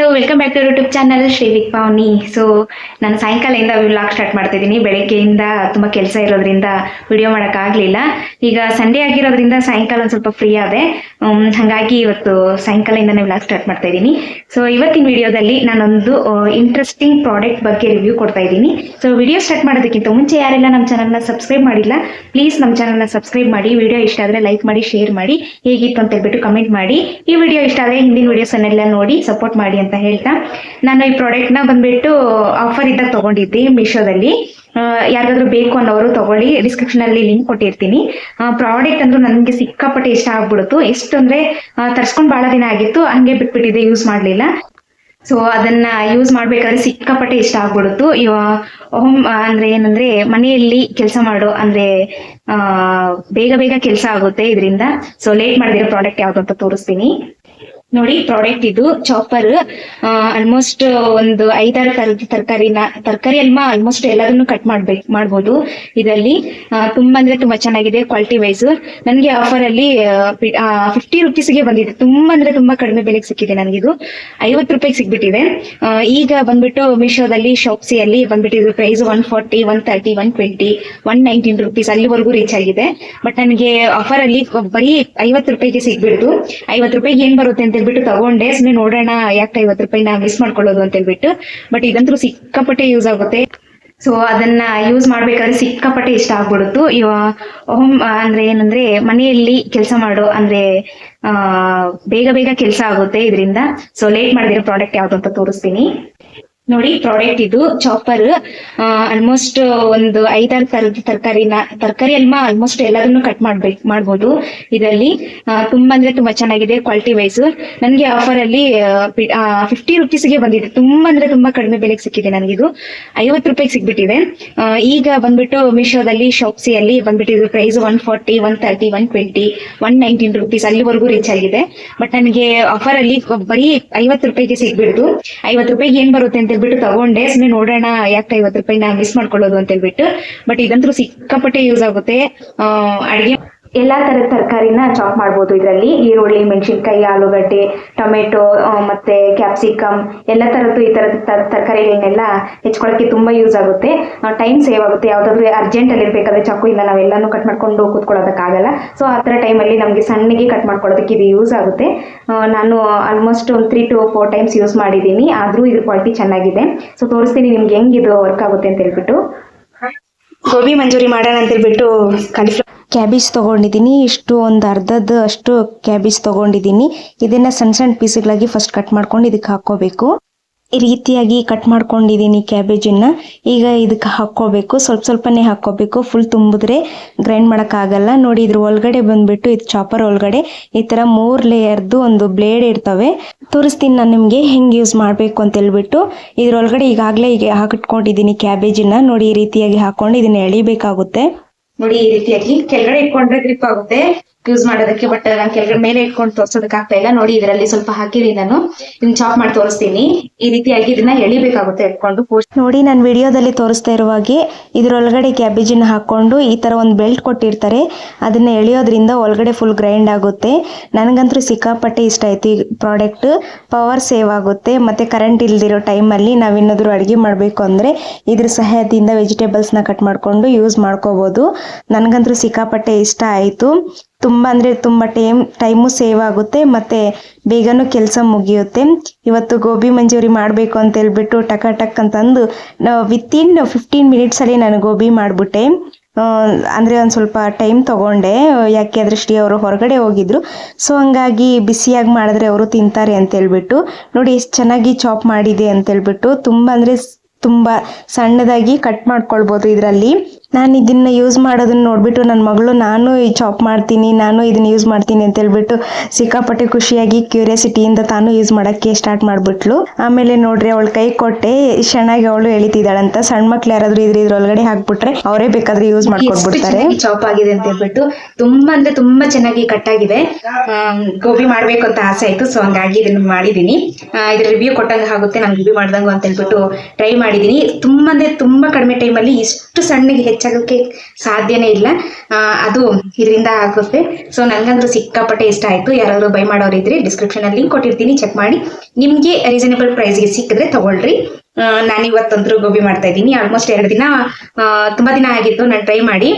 Hello welcome back to YouTube channel Shrivik Pavani so ನಾನು ಸಾಯಂಕಾಲದಿಂದ vlog start ಮಾಡ್ತಿದ್ದೀನಿ. ಬೆಳಗ್ಗೆಯಿಂದ ತುಂಬ ಕೆಲಸ ಇರೋದ್ರಿಂದ ವಿಡಿಯೋ ಮಾಡೋಕ್ಕಾಗಲಿಲ್ಲ ಈಗ ಸಂಡೇ ಆಗಿರೋದ್ರಿಂದ ಸಾಯಂಕಾಲ ಒಂದು ಸ್ವಲ್ಪ ಫ್ರೀ ಆದೆ. ಹಾಗಾಗಿ ಇವತ್ತು ಸಾಯಂಕಾಲದಿಂದನೇ ವ್ಲಾಗ್ ಸ್ಟಾರ್ಟ್ ಮಾಡ್ತಾ ಇದ್ದೀನಿ. ಸೊ ಇವತ್ತಿನ ವಿಡಿಯೋದಲ್ಲಿ ನಾನೊಂದು ಇಂಟ್ರೆಸ್ಟಿಂಗ್ ಪ್ರಾಡಕ್ಟ್ ಬಗ್ಗೆ ರಿವ್ಯೂ ಕೊಡ್ತಾ ಇದ್ದೀನಿ. ಸೊ ವಿಡಿಯೋ ಸ್ಟಾರ್ಟ್ ಮಾಡೋದಕ್ಕಿಂತ ಮುಂಚೆ ಯಾರೆಲ್ಲ ನಮ್ಮ ಚಾನಲ್ನ ಸಬ್ಸ್ಕ್ರೈಬ್ ಮಾಡಿಲ್ಲ ಪ್ಲೀಸ್ ನಮ್ಮ ಚಾನಲ್ನ ಸಬ್ಸ್ಕ್ರೈಬ್ ಮಾಡಿ, ವಿಡಿಯೋ ಇಷ್ಟ ಆದರೆ ಲೈಕ್ ಮಾಡಿ ಶೇರ್ ಮಾಡಿ, ಹೇಗಿತ್ತು ಅಂತ ಹೇಳ್ಬಿಟ್ಟು ಕಮೆಂಟ್ ಮಾಡಿ. ಈ ವಿಡಿಯೋ ಇಷ್ಟ ಆದರೆ ಹಿಂದಿನ ವಿಡಿಯೋಸನ್ನೆಲ್ಲ ನೋಡಿ ಸಪೋರ್ಟ್ ಮಾಡಿ ಅಂತ ಹೇಳ್ತಾ. ನಾನು ಈ ಪ್ರಾಡಕ್ಟ್ನ ಬಂದ್ಬಿಟ್ಟು ಆಫರ್ ಇದ್ದಾಗ ತೊಗೊಂಡಿದ್ದೆ ಮೀಶೋದಲ್ಲಿ ಯಾರಿಗಾದ್ರೂ ಬೇಕು ಅನ್ನೋರು ತಗೊಳ್ಳಿ. ಡಿಸ್ಕ್ರಿಪ್ಷನ್ ಅಲ್ಲಿ ಲಿಂಕ್ ಕೊಟ್ಟಿರ್ತೀನಿ. ಪ್ರಾಡಕ್ಟ್ ಅಂದ್ರೂ ನನಗೆ ಸಿಕ್ಕಾಪಟ್ಟೆ ಇಷ್ಟ ಆಗ್ಬಿಡುತ್ತು. ಎಷ್ಟು ಅಂದ್ರೆ ತರ್ಸ್ಕೊಂಡು ಬಹಳ ದಿನ ಆಗಿತ್ತು. ಹಂಗೆ ಬಿಟ್ಬಿಟ್ಟಿದೆ ಯೂಸ್ ಮಾಡ್ಲಿಲ್ಲ. ಸೊ ಅದನ್ನ ಯೂಸ್ ಮಾಡ್ಬೇಕಾದ್ರೆ ಸಿಕ್ಕಾಪಟ್ಟೆ ಇಷ್ಟ ಆಗ್ಬಿಡುತ್ತು. ಹೋಮ್ ಅಂದ್ರೆ ಏನಂದ್ರೆ, ಮನೆಯಲ್ಲಿ ಕೆಲಸ ಮಾಡೋ, ಅಂದ್ರೆ ಬೇಗ ಬೇಗ ಕೆಲಸ ಆಗುತ್ತೆ ಇದರಿಂದ. ಸೊ ಲೇಟ್ ಮಾಡಿದಿರೋ ಪ್ರಾಡಕ್ಟ್ ಯಾವ್ದು ಅಂತ ತೋರಿಸ್ತೀನಿ. ನೋಡಿ ಪ್ರಾಡಕ್ಟ್ ಇದು ಚಾಪರ್ ಆಲ್ಮೋಸ್ಟ್ ಒಂದು ಐದಾರು ತರದ ತರಕಾರಿನ ತರಕಾರಿ ಅಲ್ಮ ಆಲ್ಮೋಸ್ಟ್ ಎಲ್ಲದನ್ನು ಕಟ್ ಮಾಡ್ಬೇಕು ಮಾಡ್ಬೋದು. ಇದರಲ್ಲಿ ತುಂಬಾ ಅಂದ್ರೆ ತುಂಬಾ ಚೆನ್ನಾಗಿದೆ ಕ್ವಾಲಿಟಿ ವೈಸ್ ನನಗೆ ಆಫರ್ ಅಲ್ಲಿ ಫಿಫ್ಟಿ ರುಪೀಸ್ಗೆ ಬಂದಿದೆ. ತುಂಬಾ ಅಂದ್ರೆ ತುಂಬಾ ಕಡಿಮೆ ಬೆಲೆಗೆ ಸಿಕ್ಕಿದೆ ನನಗಿದು. ಐವತ್ತು ರೂಪಾಯಿಗೆ ಸಿಗ್ಬಿಟ್ಟಿದೆ ಆ, ಈಗ ಬಂದ್ಬಿಟ್ಟು ಮೀಶೋದಲ್ಲಿ ಶಾಪ್ಸಿಯಲ್ಲಿ ಬಂದ್ಬಿಟ್ಟು ಇದು price one forty one thirty one twenty one nineteen rupees ಅಲ್ಲಿವರೆಗೂ ರೀಚ್ ಆಗಿದೆ. ಬಟ್ ನನಗೆ ಆಫರ್ ಅಲ್ಲಿ ಬರೀ ಐವತ್ತು ರೂಪಾಯಿಗೆ ಸಿಗ್ಬಿಡ್ತು ಐವತ್ತು ರೂಪಾಯಿಗೆ ಏನ್ ಬರುತ್ತೆ ಅಂತ ಹೇಳ್ಬಿಟ್ಟು ತಗೊಂಡೆ. ಸುಮ್ಮನೆ ನೋಡೋಣ ಯಾಕೆ ಐವತ್ತು ರೂಪಾಯಿನ ಮಿಸ್ ಮಾಡ್ಕೊಳ್ಳೋದು ಅಂತ ಹೇಳ್ಬಿಟ್ಟು. ಬಟ್ ಇದಂತೂ ಸಿಕ್ಕಾಪಟ್ಟೆ ಯೂಸ್ ಆಗುತ್ತೆ. ಸೊ ಅದನ್ನ ಯೂಸ್ ಮಾಡ್ಬೇಕಾದ್ರೆ ಸಿಕ್ಕಾಪಟ್ಟೆ ಇಷ್ಟ ಆಗ್ಬಿಡುತ್ತು. ಹೋಮ್ ಅಂದ್ರೆ ಏನಂದ್ರೆ ಮನೆಯಲ್ಲಿ ಕೆಲಸ ಮಾಡೋ, ಅಂದ್ರೆ ಬೇಗ ಬೇಗ ಕೆಲಸ ಆಗುತ್ತೆ ಇದರಿಂದ. ಸೊ ಲೇಟ್ ಮಾಡಿದಿರೋ ಪ್ರಾಡಕ್ಟ್ ಯಾವ್ದು ಅಂತ ತೋರಿಸ್ತೀನಿ. ನೋಡಿ ಪ್ರಾಡಕ್ಟ್ ಇದು ಚಾಪರ್ ಆಲ್ಮೋಸ್ಟ್ ಒಂದು ಐದಾರು ತರದ ತರಕಾರಿನ ತರಕಾರಿ ಅಲ್ವಾ ಆಲ್ಮೋಸ್ಟ್ ಎಲ್ಲದನ್ನು ಕಟ್ ಮಾಡ್ಬೇಕು ಮಾಡ್ಬೋದು. ಇದರಲ್ಲಿ ತುಂಬಾ ಅಂದ್ರೆ ತುಂಬಾ ಚೆನ್ನಾಗಿದೆ ಕ್ವಾಲಿಟಿ ವೈಸ್ ನನಗೆ ಆಫರ್ ಅಲ್ಲಿ ಫಿಫ್ಟಿ ರುಪೀಸ್ಗೆ ಬಂದಿದೆ. ತುಂಬಾ ಅಂದ್ರೆ ತುಂಬಾ ಕಡಿಮೆ ಬೆಲೆಗೆ ಸಿಕ್ಕಿದೆ ನನಗಿದು. ಐವತ್ತು ರೂಪಾಯಿಗೆ ಸಿಗ್ಬಿಟ್ಟಿದೆ ಆ, ಈಗ ಬಂದ್ಬಿಟ್ಟು ಮೀಶೋದಲ್ಲಿ ಶಾಪ್ಸಿಯಲ್ಲಿ ಬಂದ್ಬಿಟ್ಟು price one forty one thirty one twenty one nineteen rupees ಅಲ್ಲಿವರೆಗೂ ರೀಚ್ ಆಗಿದೆ. ಬಟ್ ನನಗೆ ಆಫರ್ ಅಲ್ಲಿ ಬರೀ ಐವತ್ತು ರೂಪಾಯಿಗೆ ಸಿಗ್ಬಿಡ್ತು ಐವತ್ತು ರೂಪಾಯಿಗೆ ಏನ್ ಬರುತ್ತೆ ಹೇಳ್ಬಿಟ್ಟು ತಗೊಂಡೆ. ಸುಮ್ಮನೆ ನೋಡೋಣ ಯಾಕೆ ಐವತ್ತು ರೂಪಾಯಿನ ಮಿಸ್ ಮಾಡ್ಕೊಳ್ಳೋದು ಅಂತ ಹೇಳ್ಬಿಟ್ಟು ಬಟ್ ಇದಂತೂ ಸಿಕ್ಕಾಪಟ್ಟೆ ಯೂಸ್ ಆಗುತ್ತೆ. ಅಡಿಗೆ ಎಲ್ಲಾ ತರದ ತರಕಾರಿನ ಚಾಪ್ ಮಾಡ್ಬೋದು. ಇದರಲ್ಲಿ ಈರುಳ್ಳಿ, ಮೆಣಸಿನ್ಕಾಯಿ, ಆಲೂಗಡ್ಡೆ, ಟೊಮೆಟೊ ಮತ್ತೆ ಕ್ಯಾಪ್ಸಿಕಮ್ ಎಲ್ಲ ತರದ್ದು ಈ ತರದ ತರ- ತರಕಾರಿಗಳನ್ನೆಲ್ಲ ಹೆಚ್ಕೊಳಕ್ಕೆ ತುಂಬಾ ಯೂಸ್ ಆಗುತ್ತೆ. ಟೈಮ್ ಸೇವ್ ಆಗುತ್ತೆ. ಯಾವ್ದಾದ್ರು ಅರ್ಜೆಂಟ್ ಅಲ್ಲಿ ಇರ್ಬೇಕಾದ್ರೆ ಚಾಕು ಇಲ್ಲ ನಾವೆಲ್ಲಾನು ಕಟ್ ಮಾಡ್ಕೊಂಡು ಕೂತ್ಕೊಳ್ಳೋದಕ್ಕಾಗಲ್ಲ. ಸೊ ಆ ಥರ ಟೈಮಲ್ಲಿ ನಮಗೆ ಸಣ್ಣಗೆ ಕಟ್ ಮಾಡ್ಕೊಳ್ಳೋದಕ್ಕೆ ಇದು ಯೂಸ್ ಆಗುತ್ತೆ. ನಾನು ಆಲ್ಮೋಸ್ಟ್ ಒಂದು three two four times use ಮಾಡಿದ್ದೀನಿ. ಆದ್ರೂ ಇದ್ರ ಕ್ವಾಲಿಟಿ ಚೆನ್ನಾಗಿದೆ. ಸೊ ತೋರಿಸ್ತೀನಿ ನಿಮ್ಗೆ ಹೆಂಗ್ ಇದು ವರ್ಕ್ ಆಗುತ್ತೆ ಅಂತ ಹೇಳ್ಬಿಟ್ಟು. ಗೋಬಿ ಮಂಜೂರಿ ಮಾಡೋಣ ಅಂತ ಹೇಳ್ಬಿಟ್ಟು ಕಾಲಿಫ್ಲವರ್ ಕ್ಯಾಬೇಜ್ ತೊಗೊಂಡಿದ್ದೀನಿ. ಇಷ್ಟು ಒಂದು ಅರ್ಧದ ಅಷ್ಟು ಕ್ಯಾಬೇಜ್ ತೊಗೊಂಡಿದ್ದೀನಿ. ಇದನ್ನು ಸಣ್ಣ ಸಣ್ಣ ಪೀಸ್ಗಳಾಗಿ ಫಸ್ಟ್ ಕಟ್ ಮಾಡ್ಕೊಂಡು ಇದಕ್ಕೆ ಹಾಕ್ಕೋಬೇಕು. ಈ ರೀತಿಯಾಗಿ ಕಟ್ ಮಾಡ್ಕೊಂಡಿದ್ದೀನಿ ಕ್ಯಾಬೇಜನ್ನು ಈಗ ಇದಕ್ಕೆ ಹಾಕ್ಕೋಬೇಕು. ಸ್ವಲ್ಪ ಸ್ವಲ್ಪನೇ ಹಾಕ್ಕೋಬೇಕು. ಫುಲ್ ತುಂಬಿದ್ರೆ ಗ್ರೈಂಡ್ ಮಾಡೋಕ್ಕಾಗಲ್ಲ. ನೋಡಿ, ಇದ್ರ ಒಳಗಡೆ ಬಂದ್ಬಿಟ್ಟು, ಇದು ಚಾಪರ್ ಒಳಗಡೆ ಈ ಥರ ಮೂರು ಲೇಯರ್ದು ಒಂದು ಬ್ಲೇಡ್ ಇರ್ತವೆ. ತೋರಿಸ್ತೀನಿ ನಾನು ನಿಮಗೆ ಹೆಂಗೆ ಯೂಸ್ ಮಾಡಬೇಕು ಅಂತ ಹೇಳ್ಬಿಟ್ಟು. ಇದ್ರೊಳಗಡೆ ಈಗಾಗಲೇ ಈಗ ಹಾಕಿಟ್ಕೊಂಡಿದ್ದೀನಿ ಕ್ಯಾಬೇಜನ್ನು ನೋಡಿ, ಈ ರೀತಿಯಾಗಿ ಹಾಕ್ಕೊಂಡು ಇದನ್ನ ಎಳಿಬೇಕಾಗುತ್ತೆ. ನೋಡಿ ಈ ರೀತಿಯಾಗಿ ಕೆಳಗಡೆ ಇಟ್ಕೊಂಡ್ರೆ ಗ್ರಿಪ್ ಆಗುತ್ತೆ. ಯೂಸ್ ಮಾಡೋದಕ್ಕೆ ಬಟ್ ನಾನು ಕೆಳಗಡೆ ಮೇಲೆ ಇಟ್ಕೊಂಡು ತೋರ್ಸೋದಕ್ಕೆ ಆಗ್ತಾ ಇಲ್ಲ. ನೋಡಿ, ಇದರಲ್ಲಿ ಸ್ವಲ್ಪ ಹಾಕಿದೀನಿ ನಾನು. ಇದನ್ನ ಚಾಪ್ ಮಾಡಿ ತೋರಿಸ್ತೀನಿ. ಈ ರೀತಿಯಾಗಿ ಇದನ್ನ ಎಳಿಬೇಕಾಗುತ್ತೆ ಇಟ್ಕೊಂಡು. ನೋಡಿ, ನಾನು ವಿಡಿಯೋದಲ್ಲಿ ತೋರಿಸ್ತಾ ಇರುವಾಗೆ ಇದ್ರೊಳಗಡೆ ಕ್ಯಾಬೇಜಿನ ಹಾಕೊಂಡು ಈ ತರ ಒಂದು ಬೆಲ್ಟ್ ಕೊಟ್ಟಿರ್ತಾರೆ. ಅದನ್ನ ಎಳಿಯೋದ್ರಿಂದ ಒಳಗಡೆ ಫುಲ್ ಗ್ರೈಂಡ್ ಆಗುತ್ತೆ. ನನಗಂತೂ ಸಿಕ್ಕಾಪಟ್ಟೆ ಇಷ್ಟ ಆಯ್ತು ಈ ಪ್ರಾಡಕ್ಟ್ ಪವರ್ ಸೇವ್ ಆಗುತ್ತೆ. ಮತ್ತೆ ಕರೆಂಟ್ ಇಲ್ದಿರೋ ಟೈಮಲ್ಲಿ ನಾವೇನಾದರೂ ಅಡುಗೆ ಮಾಡ್ಬೇಕು ಅಂದ್ರೆ ಇದ್ರ ಸಹಾಯದಿಂದ ವೆಜಿಟೇಬಲ್ಸ್ನ ಕಟ್ ಮಾಡಿಕೊಂಡು ಯೂಸ್ ಮಾಡ್ಕೋಬಹುದು ನನಗಂತೂ ಸಿಕ್ಕಾಪಟ್ಟೆ ಇಷ್ಟ ಆಯಿತು. ತುಂಬ ಅಂದರೆ ತುಂಬ ಟೈಮ್, ಟೈಮು ಸೇವ್ ಆಗುತ್ತೆ ಮತ್ತು ಬೇಗನೂ ಕೆಲಸ ಮುಗಿಯುತ್ತೆ. ಇವತ್ತು ಗೋಬಿ ಮಂಜೂರಿ ಮಾಡಬೇಕು ಅಂತ ಹೇಳ್ಬಿಟ್ಟು ಟಕ ಟಕ್ ಅಂತಂದು ವಿತಿನ್ ಫಿಫ್ಟೀನ್ ಮಿನಿಟ್ಸಲ್ಲಿ ನಾನು ಗೋಬಿ ಮಾಡಿಬಿಟ್ಟೆ. ಅಂದರೆ ಒಂದು ಸ್ವಲ್ಪ ಟೈಮ್ ತೊಗೊಂಡೆ. ಯಾಕೆ ಶ್ರೀ ಅವರು ಹೊರಗಡೆ ಹೋಗಿದ್ರು. ಸೊ ಹಂಗಾಗಿ ಬಿಸಿಯಾಗಿ ಮಾಡಿದ್ರೆ ಅವರು ತಿಂತಾರೆ ಅಂತ ಹೇಳ್ಬಿಟ್ಟು, ನೋಡಿ ಎಷ್ಟು ಚೆನ್ನಾಗಿ ಚಾಪ್ ಮಾಡಿದೆ ಅಂತ ಹೇಳ್ಬಿಟ್ಟು, ತುಂಬ ಅಂದರೆ ತುಂಬ ಸಣ್ಣದಾಗಿ ಕಟ್ ಮಾಡ್ಕೊಳ್ಬೋದು ಇದರಲ್ಲಿ. ನಾನು ಇದನ್ನ ಯೂಸ್ ಮಾಡೋದನ್ನ ನೋಡ್ಬಿಟ್ಟು ನನ್ನ ಮಗಳು ನಾನು ಈ ಚಾಪ್ ಮಾಡ್ತೀನಿ ನಾನು ಇದನ್ನ ಯೂಸ್ ಮಾಡ್ತೀನಿ ಅಂತ ಹೇಳ್ಬಿಟ್ಟು ಸಿಕ್ಕಾಪಟ್ಟೆ ಖುಷಿಯಾಗಿ ಕ್ಯೂರಿಯಾಸಿಟಿಯಿಂದ ತಾನು ಯೂಸ್ ಮಾಡೋಕ್ಕೆ ಸ್ಟಾರ್ಟ್ ಮಾಡಿಬಿಟ್ಲು. ಆಮೇಲೆ ನೋಡ್ರಿ ಅವಳು ಕೈ ಕೊಟ್ಟೆ ಚೆನ್ನಾಗಿ ಅವಳು ಎಳಿತಿದ್ದಾಳಂತ. ಸಣ್ಣ ಮಕ್ಳು ಯಾರಾದ್ರೂ ಇದ್ರ ಒಳಗಡೆ ಹಾಕ್ಬಿಟ್ರೆ ಅವರೇ ಬೇಕಾದ್ರೆ ಯೂಸ್ ಮಾಡ್ಕೊಟ್ಬಿಡ್ತಾರೆ ಚಾಪ್ ಆಗಿದೆ ಅಂತ ಹೇಳ್ಬಿಟ್ಟು ತುಂಬಾ ಅಂದ್ರೆ ತುಂಬಾ ಚೆನ್ನಾಗಿ ಕಟ್ ಆಗಿದೆ. ಗೋಬಿ ಮಾಡ್ಬೇಕು ಅಂತ ಆಸೆ ಆಯ್ತು ಸೊ ಹಂಗಾಗಿ ಇದನ್ನ ಮಾಡಿದೀನಿ ಇದ್ರ ರಿವ್ಯೂ ಕೊಟ್ಟಂಗೆ ಆಗುತ್ತೆ ನಾನು ರಿವ್ಯೂ ಮಾಡ್ದಂಗು ಅಂತ ಹೇಳ್ಬಿಟ್ಟು ಟ್ರೈ ಮಾಡಿದೀನಿ ತುಂಬಾ ಅಂದ್ರೆ ತುಂಬಾ ಕಡಿಮೆ ಟೈಮಲ್ಲಿ ಇಷ್ಟು ಸಣ್ಣಗೆ ಹೆಚ್ಚಾಗೋಕ್ಕೆ ಸಾಧ್ಯನೇ ಇಲ್ಲ. ಅದು ಇದರಿಂದ ಆಗುತ್ತೆ. ಸೊ ನನಗಂತೂ ಸಿಕ್ಕಾಪಟ್ಟೆ ಇಷ್ಟ ಆಯಿತು. ಯಾರಾದರೂ ಬೈ ಮಾಡೋರು ಇದ್ರೆ ಡಿಸ್ಕ್ರಿಪ್ಷನಲ್ಲಿ ಲಿಂಕ್ ಕೊಟ್ಟಿರ್ತೀನಿ ಚೆಕ್ ಮಾಡಿ. ನಿಮಗೆ ರೀಸನೇಬಲ್ ಪ್ರೈಸ್ಗೆ ಸಿಕ್ಕಿದ್ರೆ ತಗೊಳ್ರಿ. ನಾನು ಇವತ್ತಂತರೂ ಗೋಬಿ ಮಾಡ್ತಾ ಇದ್ದೀನಿ. ಆಲ್ಮೋಸ್ಟ್ ಎರಡು ದಿನ ತುಂಬಾ ದಿನ ಆಗಿತ್ತು, ನಾನು ಟ್ರೈ ಮಾಡಿ.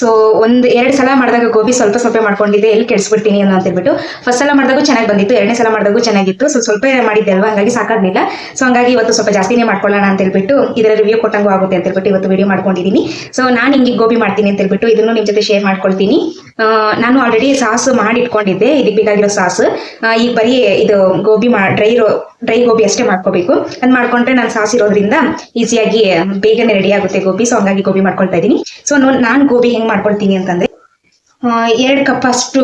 ಸೊ ಒಂದು ಎರಡು ಸಲ ಮಾಡಿದಾಗ ಗೋಬಿ ಸ್ವಲ್ಪ ಸ್ವಲ್ಪ ಮಾಡ್ಕೊಂಡಿದ್ದೆ, ಎಲ್ಲಿ ಕೆಡಿಸ್ಬಿಡ್ತೀನಿ ಅಂತ ಹೇಳ್ಬಿಟ್ಟು ಫಸ್ಟ್ ಸಲ ಮಾಡಿದಾಗೂ ಚೆನ್ನಾಗಿ ಬಂದಿತ್ತು, ಎರಡನೇ ಸಲ ಮಾಡಿದಾಗೂ ಚೆನ್ನಾಗಿತ್ತು. ಸೊ ಸ್ವಲ್ಪ ಮಾಡಿದ್ದೆ ಅಲ್ವಾ, ಹಂಗಾಗಿ ಸಾಕಾಗಲಿಲ್ಲ. ಸೊ ಹಂಗಾಗಿ ಇವತ್ತು ಸ್ವಲ್ಪ ಜಾಸ್ತಿನೇ ಮಾಡ್ಕೊಳ್ಳೋಣ ಅಂತ ಹೇಳ್ಬಿಟ್ಟು ಇದರ ರಿವ್ಯೂ ಕೊಟ್ಟಂಗೂ ಆಗುತ್ತೆ ಅಂತ ಹೇಳ್ಬಿಟ್ಟು ಇವತ್ತು ವಿಡಿಯೋ ಮಾಡ್ಕೊಂಡಿದ್ದೀನಿ ಸೊ ನಾನು ಹಿಂಗೆ ಗೋಬಿ ಮಾಡ್ತೀನಿ ಅಂತ ಹೇಳ್ಬಿಟ್ಟು ಇದನ್ನು ನಿಮ್ಮ ಜೊತೆ ಶೇರ್ ಮಾಡ್ಕೊಳ್ತೀನಿ. ನಾನು ಆಲ್ರೆಡಿ ಸಾಸ್ ಮಾಡಿ ಇಟ್ಕೊಂಡಿದ್ದೆ ಇದಕ್ಕೆ ಬೇಕಾಗಿರೋ ಸಾಸ್. ಈಗ ಬರೀ ಇದು ಗೋಬಿ ಮಾ ಡ್ರೈ ರೋ ಡ್ರೈ ಗೋಬಿ ಅಷ್ಟೇ ಮಾಡ್ಕೋಬೇಕು. ಅದು ಮಾಡ್ಕೊಂಡ್ರೆ ನಾನು ಸಾಸ್ ಇರೋದ್ರಿಂದ ಈಸಿಯಾಗಿ ಬೇಗನೆ ರೆಡಿ ಆಗುತ್ತೆ ಗೋಬಿ. ಸೊ ಹಂಗಾಗಿ ಗೋಬಿ ಮಾಡ್ಕೊಳ್ತಾ ಇದ್ದೀನಿ. ಸೊ ನಾನು ಗೋಬಿ ಹೆಂಗ್ ಮಾಡ್ಕೊಳ್ತೀನಿ ಅಂತಂದ್ರೆ ಎರಡು ಕಪ್ ಅಷ್ಟು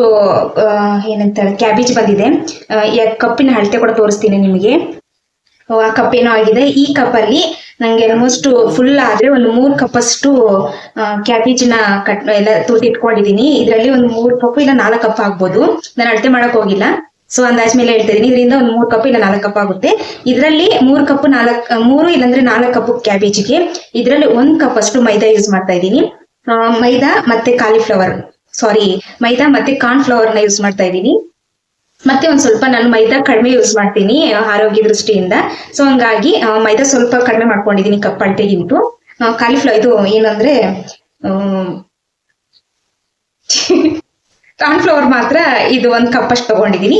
ಏನಂತಾರೆ ಕ್ಯಾಬೇಜ್ ಬಂದಿದೆ. ಕಪ್ಪಿನ ಅಳತೆ ಕೂಡ ತೋರಿಸ್ತೀನಿ ನಿಮಗೆ. ಆ ಕಪ್ ಏನೋ ಆಗಿದೆ. ಈ ಕಪ್ಪಲ್ಲಿ ನನಗೆ ಆಲ್ಮೋಸ್ಟ್ ಫುಲ್ ಆದ್ರೆ ಒಂದು ಮೂರು ಕಪ್ಪಷ್ಟು ಕ್ಯಾಬೇಜ್ನ ಕಟ್ ಎಲ್ಲ ತುರ್ದು ಇಟ್ಕೊಂಡಿದೀನಿ. ಇದರಲ್ಲಿ ಒಂದು ಮೂರು ಕಪ್ ಇಲ್ಲ ನಾಲ್ಕು ಕಪ್ ಆಗ್ಬೋದು. ನಾನು ಅಳತೆ ಮಾಡಕ್ ಹೋಗಿಲ್ಲ. ಸೊ ಅಂದಾಜ್ ಮೇಲೆ ಹೇಳ್ತಾ ಇದೀನಿ. ಇದರಿಂದ ಒಂದು ಮೂರ್ ಕಪ್ ಇಲ್ಲ ನಾಲ್ಕು ಕಪ್ ಆಗುತ್ತೆ. ಇದರಲ್ಲಿ ಮೂರ್ ಕಪ್ ನಾಲ್ಕು ಮೂರು ಇಲ್ಲಾಂದ್ರೆ ನಾಲ್ಕು ಕಪ್ ಕ್ಯಾಬೇಜಿಗೆ ಇದರಲ್ಲಿ ಒಂದ್ ಕಪ್ ಅಷ್ಟು ಮೈದಾ ಯೂಸ್ ಮಾಡ್ತಾ ಇದ್ದೀನಿ ಆ, ಮೈದಾ ಮತ್ತೆ ಕಾಲಿಫ್ಲವರ್ ಸಾರಿ ಮೈದಾ ಮತ್ತೆ ಕಾರ್ನ್ ಫ್ಲವರ್ನ ಯೂಸ್ ಮಾಡ್ತಾ ಇದ್ದೀನಿ. ಮತ್ತೆ ಒಂದ್ ಸ್ವಲ್ಪ ನಾನು ಮೈದಾ ಕಡಿಮೆ ಯೂಸ್ ಮಾಡ್ತೀನಿ ಆರೋಗ್ಯ ದೃಷ್ಟಿಯಿಂದ. ಸೊ ಹಂಗಾಗಿ ಮೈದಾ ಸ್ವಲ್ಪ ಕಡಿಮೆ ಮಾಡ್ಕೊಂಡಿದ್ದೀನಿ, ಕಪ್ ಇಂಟು ಕಾಲಿಫ್ಲವರ್ ಇದು ಏನಂದ್ರೆ ಕಾರ್ನ್ ಫ್ಲವರ್ ಮಾತ್ರ ಇದು ಒಂದ್ ಕಪ್ ಅಷ್ಟು ತಗೊಂಡಿದ್ದೀನಿ.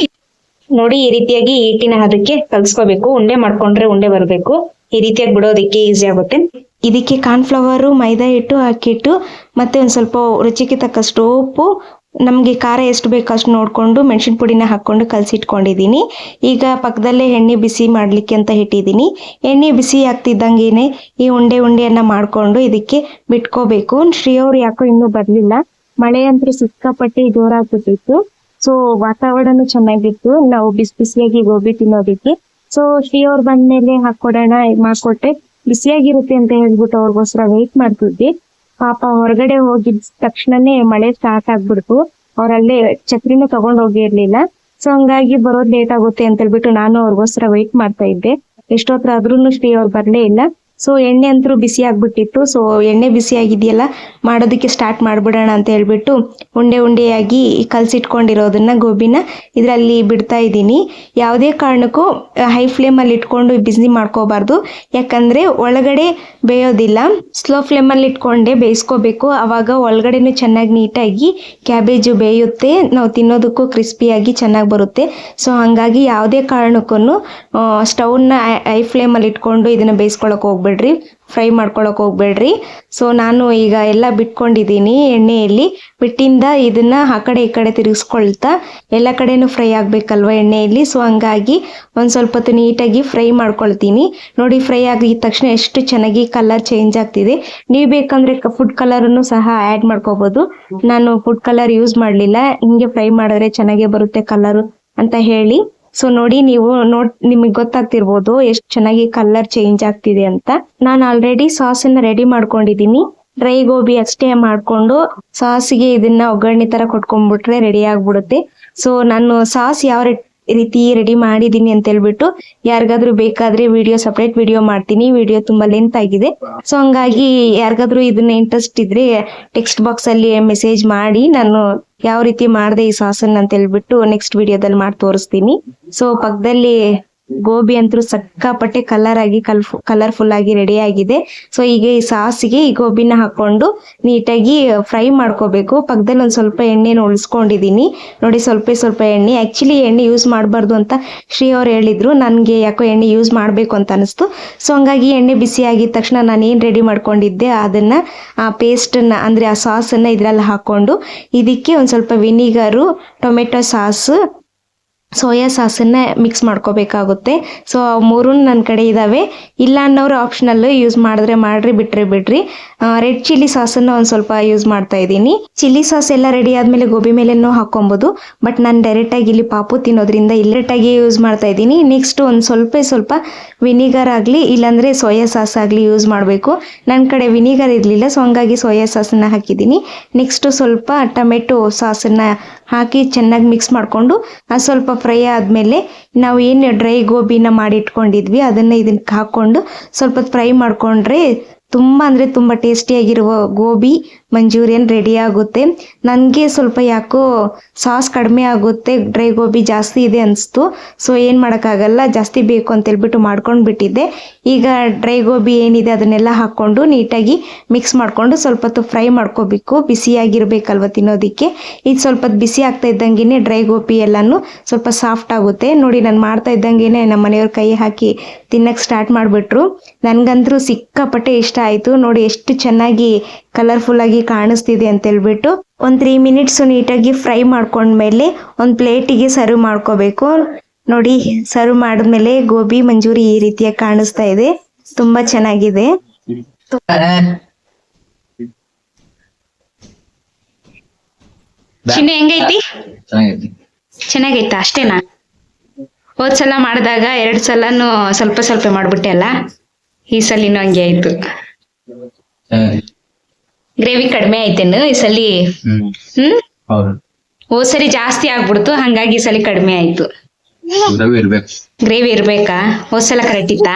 ನೋಡಿ, ಈ ರೀತಿಯಾಗಿ ಈಟಿನ ಅದಕ್ಕೆ ಕಲ್ಸ್ಕೋಬೇಕು. ಉಂಡೆ ಮಾಡ್ಕೊಂಡ್ರೆ ಉಂಡೆ ಬರಬೇಕು. ಈ ರೀತಿಯಾಗಿ ಬಿಡೋದಕ್ಕೆ ಈಸಿ ಆಗುತ್ತೆ. ಇದಕ್ಕೆ ಕಾರ್ನ್ಫ್ಲವರು, ಮೈದಾ ಹಿಟ್ಟು ಹಾಕಿಟ್ಟು, ಮತ್ತೆ ಒಂದು ಸ್ವಲ್ಪ ರುಚಿಗೆ ತಕ್ಕಷ್ಟು ಉಪ್ಪು ನಮಗೆ ಖಾರ ಎಷ್ಟು ಬೇಕು ಅಷ್ಟು ನೋಡಿಕೊಂಡು ಮೆಣಸಿನ ಪುಡಿನ ಹಾಕ್ಕೊಂಡು ಕಲಸಿಟ್ಕೊಂಡಿದ್ದೀನಿ ಈಗ ಪಕ್ಕದಲ್ಲೇ ಎಣ್ಣೆ ಬಿಸಿ ಮಾಡಲಿಕ್ಕೆ ಅಂತ ಇಟ್ಟಿದ್ದೀನಿ ಎಣ್ಣೆ ಬಿಸಿ ಆಗ್ತಿದ್ದಂಗೆನೆ ಈ ಉಂಡೆ ಉಂಡೆಯನ್ನ ಮಾಡಿಕೊಂಡು ಇದಕ್ಕೆ ಬಿಟ್ಕೋಬೇಕು. ಶ್ರೀಯವ್ರು ಯಾಕೋ ಇನ್ನೂ ಬರಲಿಲ್ಲ. ಮಳೆ ಅಂತೂ ಸಿಕ್ಕಾಪಟ್ಟೆ ಜೋರಾಗ್ಬಿಟ್ಟಿತ್ತು. ಸೊ ವಾತಾವರಣ ಚೆನ್ನಾಗಿತ್ತು. ನಾವು ಬಿಸಿ ಬಿಸಿಯಾಗಿ ಗೋಬಿ ತಿನ್ನೋದಕ್ಕೆ. ಸೊ ಶ್ರೀ ಅವ್ರು ಬಂದ್ಮೇಲೆ ಹಾಕೊಡೋಣ ಮಾಡ್ಕೊಟ್ರೆ ಬಿಸಿಯಾಗಿರುತ್ತೆ ಅಂತ ಹೇಳ್ಬಿಟ್ಟು ಅವ್ರಿಗೋಸ್ಕರ ವೆಯ್ಟ್ ಮಾಡ್ತಿದ್ವಿ. ಪಾಪ ಹೊರಗಡೆ ಹೋಗಿದ್ ತಕ್ಷಣನೇ ಮಳೆ ಸ್ಟಾರ್ಟ್ ಆಗ್ಬಿಡ್ತು. ಅವ್ರಲ್ಲೇ ಛತ್ರಿನೂ ತಗೊಂಡ್ ಹೋಗಿರ್ಲಿಲ್ಲ ಸೊ ಹಂಗಾಗಿ ಬರೋದ್ ಲೇಟ್ ಆಗುತ್ತೆ ಅಂತ ಹೇಳ್ಬಿಟ್ಟು ನಾನು ಅವ್ರಿಗೋಸ್ಕರ ವೆಯ್ಟ್ ಮಾಡ್ತಾ ಇದ್ದೆ. ಎಷ್ಟೋತ್ರ ಆದ್ರೂ ಶ್ರೀ ಅವ್ರು ಬರ್ಲೇ ಇಲ್ಲ. ಸೊ ಎಣ್ಣೆ ಅಂತೂ ಬಿಸಿ ಆಗ್ಬಿಟ್ಟಿತ್ತು. ಸೊ ಎಣ್ಣೆ ಬಿಸಿ ಆಗಿದೆಯಲ್ಲ, ಮಾಡೋದಕ್ಕೆ ಸ್ಟಾರ್ಟ್ ಮಾಡಿಬಿಡೋಣ ಅಂತ ಹೇಳ್ಬಿಟ್ಟು ಉಂಡೆ ಉಂಡೆಯಾಗಿ ಕಲಸಿಟ್ಕೊಂಡಿರೋದನ್ನ ಗೋಬಿನ ಇದರಲ್ಲಿ ಬಿಡ್ತಾ ಇದ್ದೀನಿ. ಯಾವುದೇ ಕಾರಣಕ್ಕೂ ಹೈ ಫ್ಲೇಮಲ್ಲಿ ಇಟ್ಕೊಂಡು ಬಿಸಿ ಮಾಡ್ಕೋಬಾರ್ದು. ಯಾಕಂದ್ರೆ ಒಳಗಡೆ ಬೇಯೋದಿಲ್ಲ. ಸ್ಲೋ ಫ್ಲೇಮಲ್ಲಿ ಇಟ್ಕೊಂಡೆ ಬೇಯಿಸ್ಕೋಬೇಕು. ಆವಾಗ ಒಳಗಡೆನೂ ಚೆನ್ನಾಗಿ ನೀಟಾಗಿ ಕ್ಯಾಬೇಜು ಬೇಯುತ್ತೆ. ನಾವು ತಿನ್ನೋದಕ್ಕೂ ಕ್ರಿಸ್ಪಿಯಾಗಿ ಚೆನ್ನಾಗಿ ಬರುತ್ತೆ. ಸೊ ಹಾಗಾಗಿ ಯಾವುದೇ ಕಾರಣಕ್ಕೂ ಸ್ಟವ್ನ ಹೈ ಫ್ಲೇಮಲ್ಲಿ ಇಟ್ಕೊಂಡು ಇದನ್ನ ಬೇಯಿಸ್ಕೊಳಕ್ ಹೋಗ್ಬೇಡ್ರಿ ಫ್ರೈ ಮಾಡ್ಕೊಳಕ್ ಹೋಗ್ಬೇಡ್ರಿ. ಸೊ ನಾನು ಈಗ ಎಲ್ಲ ಬಿಟ್ಕೊಂಡಿದ್ದೀನಿ ಎಣ್ಣೆಯಲ್ಲಿ. ಬಿಟ್ಟಿಂದ ಇದನ್ನ ಆ ಕಡೆ ಈ ಕಡೆ ತಿರುಗಿಸ್ಕೊಳ್ತಾ ಎಲ್ಲ ಕಡೆನೂ ಫ್ರೈ ಆಗ್ಬೇಕಲ್ವಾ ಎಣ್ಣೆಯಲ್ಲಿ? ಸೊ ಹಂಗಾಗಿ ಒಂದ್ ಸ್ವಲ್ಪ ಹೊತ್ತು ನೀಟಾಗಿ ಫ್ರೈ ಮಾಡ್ಕೊಳ್ತೀನಿ. ನೋಡಿ ಫ್ರೈ ಆಗಿದ ತಕ್ಷಣ ಎಷ್ಟು ಚೆನ್ನಾಗಿ ಕಲರ್ ಚೇಂಜ್ ಆಗ್ತಿದೆ. ನೀವು ಬೇಕಂದ್ರೆ ಫುಡ್ ಕಲರನ್ನು ಸಹ ಆ್ಯಡ್ ಮಾಡ್ಕೋಬಹುದು ನಾನು ಫುಡ್ ಕಲರ್ ಯೂಸ್ ಮಾಡಲಿಲ್ಲ. ಹಿಂಗೆ ಫ್ರೈ ಮಾಡಿದ್ರೆ ಚೆನ್ನಾಗೆ ಬರುತ್ತೆ ಕಲರ್ ಅಂತ ಹೇಳಿ. ಸೊ ನೋಡಿ ನೀವು ನೋಡ್, ನಿಮಗೆ ಗೊತ್ತಾಗ್ತಿರ್ಬೋದು ಎಷ್ಟು ಚೆನ್ನಾಗಿ ಕಲರ್ ಚೇಂಜ್ ಆಗ್ತಿದೆ ಅಂತ. ನಾನು ಆಲ್ರೆಡಿ ಸಾಸ್ ಅನ್ನ ರೆಡಿ ಮಾಡ್ಕೊಂಡಿದ್ದೀನಿ. ಡ್ರೈ ಗೋಬಿ ಅಷ್ಟೇ ಮಾಡ್ಕೊಂಡು ಸಾಸ್ಗೆ ಇದನ್ನ ಒಗ್ಗರಣೆ ತರ ಕೊಟ್ಕೊಂಡ್ಬಿಟ್ರೆ ರೆಡಿ ಆಗ್ಬಿಡುತ್ತೆ. ಸೊ ನಾನು ಸಾಸ್ ಯಾವ ರೀ- ರೀತಿ ರೆಡಿ ಮಾಡಿದೀನಿ ಅಂತ ಹೇಳ್ಬಿಟ್ಟು ಯಾರಿಗಾದ್ರೂ ಬೇಕಾದ್ರೆ ವಿಡಿಯೋ ಸಪ್ರೇಟ್ ವಿಡಿಯೋ ಮಾಡ್ತೀನಿ. ವಿಡಿಯೋ ತುಂಬಾ ಲೆಂತ್ ಆಗಿದೆ. ಸೊ ಹಂಗಾಗಿ ಯಾರಿಗಾದ್ರೂ ಇದನ್ನ ಇಂಟ್ರೆಸ್ಟ್ ಇದ್ರೆ ಟೆಕ್ಸ್ಟ್ ಬಾಕ್ಸ್ ಅಲ್ಲಿ ಮೆಸೇಜ್ ಮಾಡಿ. ನಾನು ಯಾವ ರೀತಿ ಮಾಡಿದೆ ಈ ಸಾಸನ್ ಅಂತ ಹೇಳ್ಬಿಟ್ಟು ನೆಕ್ಸ್ಟ್ ವಿಡಿಯೋದಲ್ಲಿ ಮಾಡಿ ತೋರಿಸ್ತೀನಿ. ಸೊ ಪಕ್ಕದಲ್ಲಿ ಗೋಬಿ ಅಂತೂ ಸಕ್ಕಾಪಟ್ಟೆ ಕಲರ್ ಆಗಿ ಕಲ್ ಕಲರ್ಫುಲ್ ಆಗಿ ರೆಡಿ ಆಗಿದೆ. ಸೊ ಈಗ ಈ ಸಾಸಿಗೆ, ಈ ಗೋಬಿನ ಹಾಕೊಂಡು ನೀಟಾಗಿ ಫ್ರೈ ಮಾಡ್ಕೋಬೇಕು. ಪಕ್ಕದಲ್ಲಿ ಒಂದು ಸ್ವಲ್ಪ ಎಣ್ಣೆನ ಉಳಿಸ್ಕೊಂಡಿದ್ದೀನಿ ನೋಡಿ, ಸ್ವಲ್ಪ ಸ್ವಲ್ಪ ಎಣ್ಣೆ. ಆ್ಯಕ್ಚುಲಿ ಎಣ್ಣೆ ಯೂಸ್ ಮಾಡಬಾರ್ದು ಅಂತ ಶ್ರೀ ಅವ್ರು ಹೇಳಿದ್ರು. ನನಗೆ ಯಾಕೋ ಎಣ್ಣೆ ಯೂಸ್ ಮಾಡಬೇಕು ಅಂತ ಅನಿಸ್ತು. ಸೊ ಹಂಗಾಗಿ ಎಣ್ಣೆ ಬಿಸಿ ಆಗಿದ ತಕ್ಷಣ ನಾನು ಏನು ರೆಡಿ ಮಾಡ್ಕೊಂಡಿದ್ದೆ, ಅದನ್ನು, ಆ ಪೇಸ್ಟನ್ನು ಅಂದರೆ ಆ ಸಾಸನ್ನು ಇದರಲ್ಲಿ ಹಾಕ್ಕೊಂಡು, ಇದಕ್ಕೆ ಒಂದು ಸ್ವಲ್ಪ ವಿನಿಗರು ಟೊಮೆಟೊ ಸಾಸ್ ಸೋಯಾ ಸಾಸನ್ನೇ ಮಿಕ್ಸ್ ಮಾಡ್ಕೋಬೇಕಾಗುತ್ತೆ. ಸೊ ಮೂರೂ ನನ್ನ ಕಡೆ ಇದ್ದಾವೆ ಇಲ್ಲ ಅನ್ನೋರು ಆಪ್ಷನಲ್ ಯೂಸ್ ಮಾಡಿದ್ರೆ ಮಾಡ್ರಿ ಬಿಟ್ಟರೆ ಬಿಡ್ರಿ. ರೆಡ್ ಚಿಲ್ಲಿ ಸಾಸನ್ನು ಒಂದು ಸ್ವಲ್ಪ ಯೂಸ್ ಮಾಡ್ತಾ ಇದ್ದೀನಿ. ಚಿಲ್ಲಿ ಸಾಸ್ ಎಲ್ಲ ರೆಡಿ ಆದಮೇಲೆ ಗೋಬಿ ಮೇಲೆನೂ ಹಾಕೊಬೋದು ಬಟ್ ನಾನು ಡೈರೆಕ್ಟಾಗಿ ಇಲ್ಲಿ ಪಾಪು ತಿನ್ನೋದ್ರಿಂದ ಇಲ್ಲರೆಟಾಗಿ ಯೂಸ್ ಮಾಡ್ತಾ ಇದ್ದೀನಿ. ನೆಕ್ಸ್ಟ್ ಒಂದು ಸ್ವಲ್ಪ ಸ್ವಲ್ಪ ವಿನಿಗರ್ ಆಗಲಿ, ಇಲ್ಲಾಂದರೆ ಸೋಯಾ ಸಾಸ್ ಆಗಲಿ ಯೂಸ್ ಮಾಡಬೇಕು. ನನ್ನ ಕಡೆ ವಿನಿಗರ್ ಇರಲಿಲ್ಲ ಸೊ ಹಂಗಾಗಿ ಸೋಯಾ ಸಾಸನ್ನು ಹಾಕಿದ್ದೀನಿ. ನೆಕ್ಸ್ಟು ಸ್ವಲ್ಪ ಟೊಮೆಟೊ ಸಾಸನ್ನು ಹಾಕಿ ಚೆನ್ನಾಗಿ ಮಿಕ್ಸ್ ಮಾಡಿಕೊಂಡು ಅದು ಸ್ವಲ್ಪ ಫ್ರೈ ಆದಮೇಲೆ ನಾವು ಏನು ಡ್ರೈ ಗೋಬಿನ ಮಾಡಿ ಇಟ್ಕೊಂಡಿದ್ವಿ, ಅದನ್ನು ಇದಕ್ಕೆ ಹಾಕ್ಕೊಂಡು ಸ್ವಲ್ಪ ಫ್ರೈ ಮಾಡಿಕೊಂಡ್ರೆ ತುಂಬ ಅಂದರೆ ತುಂಬ ಟೇಸ್ಟಿಯಾಗಿರುವ ಗೋಬಿ ಮಂಚೂರಿಯನ್ ರೆಡಿ ಆಗುತ್ತೆ. ನನಗೆ ಸ್ವಲ್ಪ ಯಾಕೋ ಸಾಸ್ ಕಡಿಮೆ ಆಗುತ್ತೆ ಡ್ರೈ ಗೋಬಿ ಜಾಸ್ತಿ ಇದೆ ಅನಿಸ್ತು. ಸೊ ಏನು ಮಾಡೋಕ್ಕಾಗಲ್ಲ, ಜಾಸ್ತಿ ಬೇಕು ಅಂತ ಹೇಳ್ಬಿಟ್ಟು ಮಾಡ್ಕೊಂಡು ಬಿಟ್ಟಿದ್ದೆ. ಈಗ ಡ್ರೈ ಗೋಬಿ ಏನಿದೆ ಅದನ್ನೆಲ್ಲ ಹಾಕ್ಕೊಂಡು ನೀಟಾಗಿ ಮಿಕ್ಸ್ ಮಾಡಿಕೊಂಡು ಸ್ವಲ್ಪ ಹೊತ್ತು ಫ್ರೈ ಮಾಡ್ಕೋಬೇಕು. ಬಿಸಿಯಾಗಿರಬೇಕಲ್ವ ತಿನ್ನೋದಕ್ಕೆ. ಇದು ಸ್ವಲ್ಪ ಬಿಸಿ ಆಗ್ತಾ ಇದ್ದಂಗೆ ಡ್ರೈ ಗೋಬಿ ಎಲ್ಲನೂ ಸ್ವಲ್ಪ ಸಾಫ್ಟ್ ಆಗುತ್ತೆ. ನೋಡಿ, ನಾನು ಮಾಡ್ತಾ ಇದ್ದಂಗೆ ನಮ್ಮ ಮನೆಯವ್ರ ಕೈ ಹಾಕಿ ತಿನ್ನಕ್ಕೆ ಸ್ಟಾರ್ಟ್ ಮಾಡಿಬಿಟ್ರು. ನನಗಂತೂ ಸಿಕ್ಕಾಪಟ್ಟೆ ಇಷ್ಟ ಆಯಿತು. ನೋಡಿ ಎಷ್ಟು ಚೆನ್ನಾಗಿ ಕಲರ್ಫುಲ್ ಆಗಿ ಕಾಣಿಸ್ತಿದೆ ಅಂತ ಹೇಳ್ಬಿಟ್ಟು ಒಂದು ತ್ರೀ ಮಿನಿಟ್ಸ್ ನೀಟಾಗಿ ಫ್ರೈ ಮಾಡ್ಕೊಂಡ್ಮೇಲೆ ಒಂದು ಪ್ಲೇಟಿಗೆ ಸರ್ವ್ ಮಾಡ್ಕೋಬೇಕು. ನೋಡಿ ಸರ್ವ್ ಮಾಡಿದ್ಮೇಲೆ ಗೋಬಿ ಮಂಜೂರಿ ಈ ರೀತಿಯಾಗಿ ಕಾಣಿಸ್ತಾ ಇದೆ. ತುಂಬಾ ಚೆನ್ನಾಗಿದೆ. ಚಿನ್ನ ಹೆಂಗೈತಿ? ಚೆನ್ನಾಗೈತಿ? ಅಷ್ಟೇನಾ? ಹೋದ್ಸಲ ಮಾಡಿದಾಗ ಎರಡ್ ಸಲನು ಸ್ವಲ್ಪ ಸ್ವಲ್ಪ ಮಾಡ್ಬಿಟ್ಟೆ ಅಲ್ಲ? ಈ ಸಲಿನೂ ಹಂಗೆ ಆಯ್ತು. ಗ್ರೇವಿ ಕಡಿಮೆ ಆಯ್ತೇನು ಈ ಸಲಿ? ಹ್ಮ್. ಹೋದ್. ಸರಿ ಜಾಸ್ತಿ ಆಗ್ಬಿಡ್ತು ಹಂಗಾಗಿ ಈ ಸಲ ಕಡಿಮೆ ಆಯ್ತು. ಗ್ರೇವಿ ಇರ್ಬೇಕಾ? ಹೋದ್ ಸಲ ಕರೆಕ್ಟ್ ಇತ್ತಾ?